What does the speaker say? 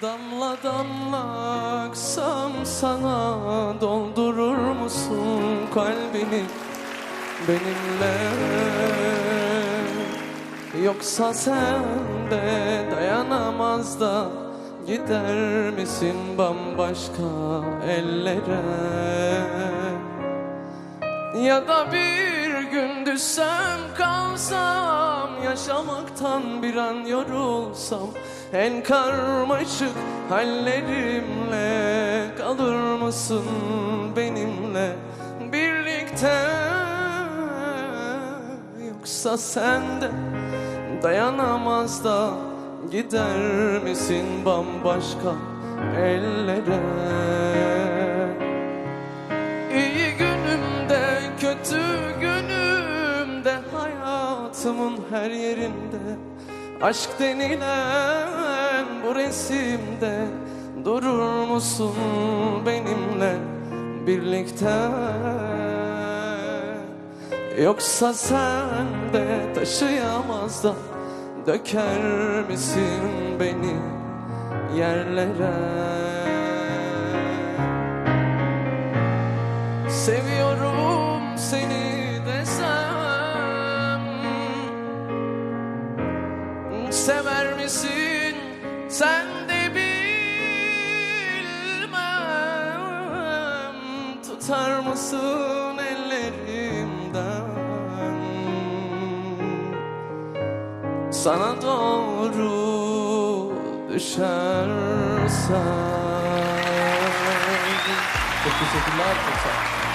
Damla damla aksam sana doldurur musun kalbini benimle? Yoksa sen de dayanamaz da gider misin bambaşka ellere? Ya da bir gün düşsem kalsam Yaşamaktan bir an yorulsam En karmaşık hallerimle Kalır mısın benimle? Birlikte Yoksa sen de dayanamaz da Gider misin bambaşka ellere? İyi günümde, kötü Hayatımın her yerinde Aşk denilen bu resimde Durur musun benimle birlikte? Yoksa sen de taşıyamaz da Döker misin beni yerlere? Seviyorum seni desem Sever misin sen de bilmem Tutar mısın ellerimden Sana doğru düşersem Çok teşekkürler. Çok sağ olun.